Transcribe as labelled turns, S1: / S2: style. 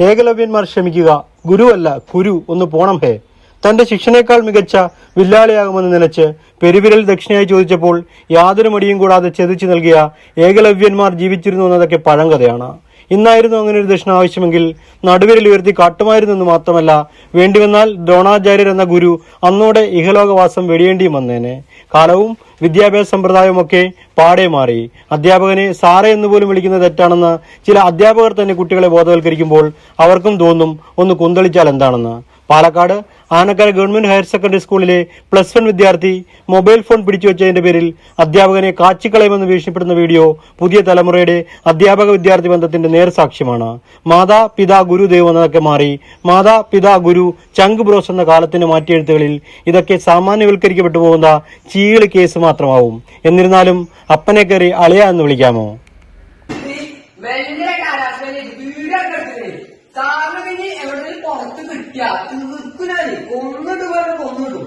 S1: ഏകലവ്യന്മാർ ക്ഷമിക്കുക ഗുരുവല്ല കുരു ഒന്ന് പോണം ഹേ. തന്റെ ശിക്ഷണേക്കാൾ മികച്ച വില്ലാളിയാകുമെന്ന് നനച്ച് പെരുവിരൽ ദക്ഷിണയായി ചോദിച്ചപ്പോൾ യാതൊരു മടിയും കൂടാതെ ചെതിച്ചു നൽകിയ ഏകലവ്യന്മാർ ജീവിച്ചിരുന്നു എന്നതൊക്കെ പഴങ്കഥയാണ്. ഇന്നായിരുന്നു അങ്ങനെ ഒരു ദക്ഷിണ ആവശ്യമെങ്കിൽ നടുവിരൽ ഉയർത്തി കാട്ടുമായിരുന്നു എന്ന് മാത്രമല്ല വേണ്ടിവന്നാൽ ദ്രോണാചാര്യർ എന്ന ഗുരു അന്നോടെ ഇഹലോകവാസം വെടിയേണ്ടിയും വന്നേനെ. കാലവും വിദ്യാഭ്യാസ സമ്പ്രദായവുമൊക്കെ പാടെ മാറി. അധ്യാപകനെ സാറേ എന്ന് പോലും വിളിക്കുന്നത് തെറ്റാണെന്ന് ചില അധ്യാപകർ തന്നെ കുട്ടികളെ ബോധവൽക്കരിക്കുമ്പോൾ അവർക്കും തോന്നും ഒന്ന് കുന്തളിച്ചാൽ എന്താണെന്ന്? Palakkad Anakkara government higher secondary സ്കൂളിലെ പ്ലസ് വൺ വിദ്യാർത്ഥി മൊബൈൽ ഫോൺ പിടിച്ചു വെച്ചതിന്റെ പേരിൽ അധ്യാപകനെ കാച്ചിക്കളയുമെന്ന് ഭീഷണിപ്പെടുന്ന വീഡിയോ പുതിയ തലമുറയുടെ അധ്യാപക വിദ്യാർത്ഥി ബന്ധത്തിന്റെ നേർസാക്ഷ്യമാണ്. മാതാ പിതാ ഗുരു ദൈവം എന്നതൊക്കെ മാറി മാതാ പിതാ ഗുരു ചങ്ക് ബ്രോസ് എന്ന കാലത്തിന്റെ മാറ്റിയെഴുത്തുകളിൽ ഇതൊക്കെ സാമാന്യവൽക്കരിക്കപ്പെട്ടു പോകുന്ന ചീളി കേസ് മാത്രമാവും. എന്നിരുന്നാലും അപ്പനെ കയറി അളിയ എന്ന് വിളിക്കാമോ?
S2: ഭയങ്കര എവിടെയെങ്കിലും പുറത്ത് കിട്ടിയ തീർക്കുനാല് കൊന്നിട്ട് പറഞ്ഞ കൊന്നിടും